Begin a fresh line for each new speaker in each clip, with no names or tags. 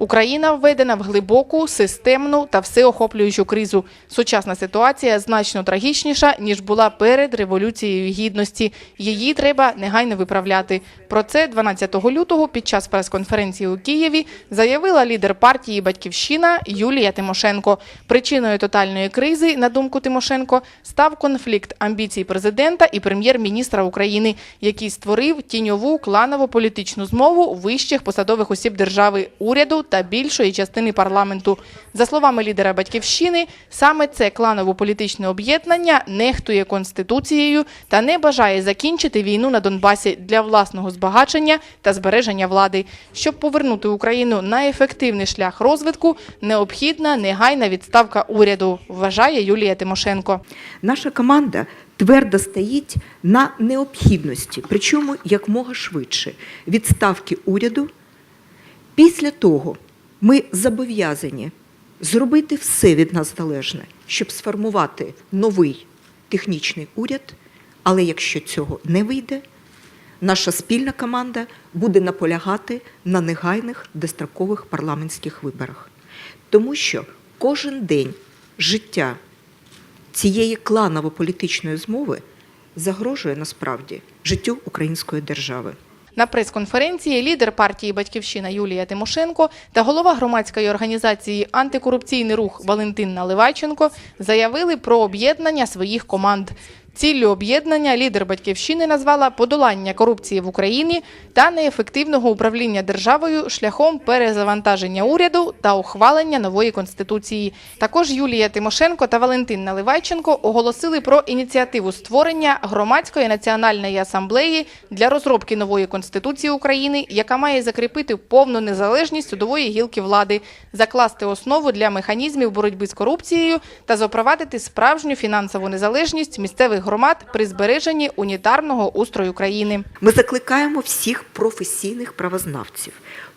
Україна введена в глибоку, системну та всеохоплюючу кризу. Сучасна ситуація значно трагічніша, ніж була перед Революцією Гідності. Її треба негайно виправляти. Про це 12 лютого під час прес-конференції у Києві заявила лідер партії «Батьківщина» Юлія Тимошенко. Причиною тотальної кризи, на думку Тимошенко, став конфлікт амбіцій президента і прем'єр-міністра України, який створив тіньову кланово-політичну змову вищих посадових осіб держави, уряду та більшої частини парламенту. За словами лідера «Батьківщини», саме це кланово-політичне об'єднання нехтує конституцією та не бажає закінчити війну на Донбасі для власного збагачення та збереження влади. Щоб повернути Україну на ефективний шлях розвитку, необхідна негайна відставка уряду, вважає Юлія Тимошенко.
Наша команда твердо стоїть на необхідності, причому якмога швидше, відставки уряду. Після того ми зобов'язані зробити все від нас залежне, щоб сформувати новий технічний уряд. Але якщо цього не вийде, наша спільна команда буде наполягати на негайних дострокових парламентських виборах. Тому що кожен день життя цієї кланово-політичної змови загрожує насправді життю української держави.
На прес-конференції лідер партії Батьківщина Юлія Тимошенко та голова громадської організації Антикорупційний рух Валентин Наливайченко заявили про об'єднання своїх команд. Ціллю об'єднання лідер батьківщини назвала подолання корупції в Україні та неефективного управління державою шляхом перезавантаження уряду та ухвалення нової конституції. Також Юлія Тимошенко та Валентин Наливайченко оголосили про ініціативу створення громадської національної асамблеї для розробки нової конституції України, яка має закріпити повну незалежність судової гілки влади, закласти основу для механізмів боротьби з корупцією та запровадити справжню фінансову незалежність місцевих громад при збереженні унітарного устрою країни.
Ми закликаємо всіх професійних правознавців,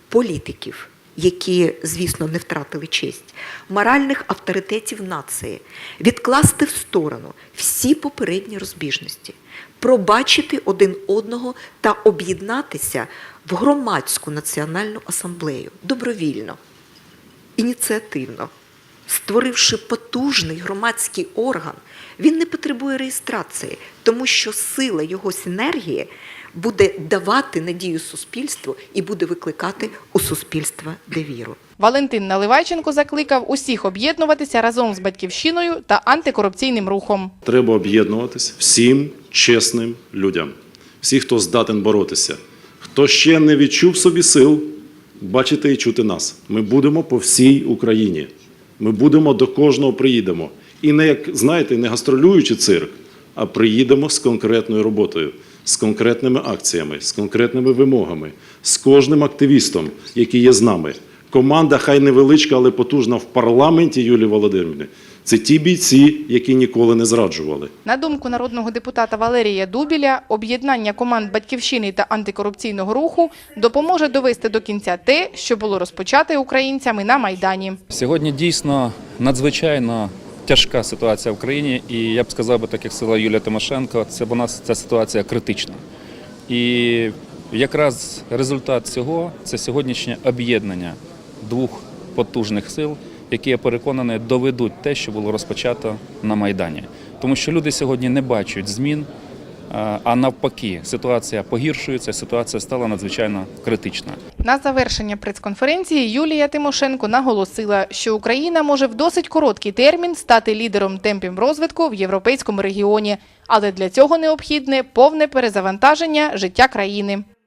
політиків, які, звісно, не втратили честь, моральних авторитетів нації, відкласти в сторону всі попередні розбіжності, пробачити один одного та об'єднатися в громадську національну асамблею добровільно, ініціативно. Створивши потужний громадський орган, він не потребує реєстрації, тому що сила його синергії буде давати надію суспільству і буде викликати у суспільства довіру.
Валентин Наливайченко закликав усіх об'єднуватися разом з батьківщиною та антикорупційним рухом.
Треба об'єднуватись всім чесним людям, всі, хто здатен боротися, хто ще не відчув собі сил бачити і чути нас. Ми будемо по всій Україні. Ми будемо до кожного приїдемо. І не як знаєте, не гастролюючи цирк, а приїдемо з конкретною роботою, з конкретними акціями, з конкретними вимогами, з кожним активістом, який є з нами. Команда хай невеличка, але потужна в парламенті Юлії Володимирівни. Це ті бійці, які ніколи не зраджували.
На думку народного депутата Валерія Дубіля, об'єднання команд батьківщини та антикорупційного руху допоможе довести до кінця те, що було розпочате українцями на майдані.
Сьогодні дійсно надзвичайно тяжка ситуація в країні, і я б сказав би, так як сказала Юлія Тимошенко, це у нас ця ситуація критична. І якраз результат цього це сьогоднішнє об'єднання двох потужних сил, які я переконаний доведуть те, що було розпочато на майдані. Тому що люди сьогодні не бачать змін. а- А навпаки, ситуація погіршується, ситуація стала надзвичайно критична.
На завершення прес-конференції Юлія Тимошенко наголосила, що Україна може в досить короткий термін стати лідером темпів розвитку в європейському регіоні, але для цього необхідне повне перезавантаження життя країни.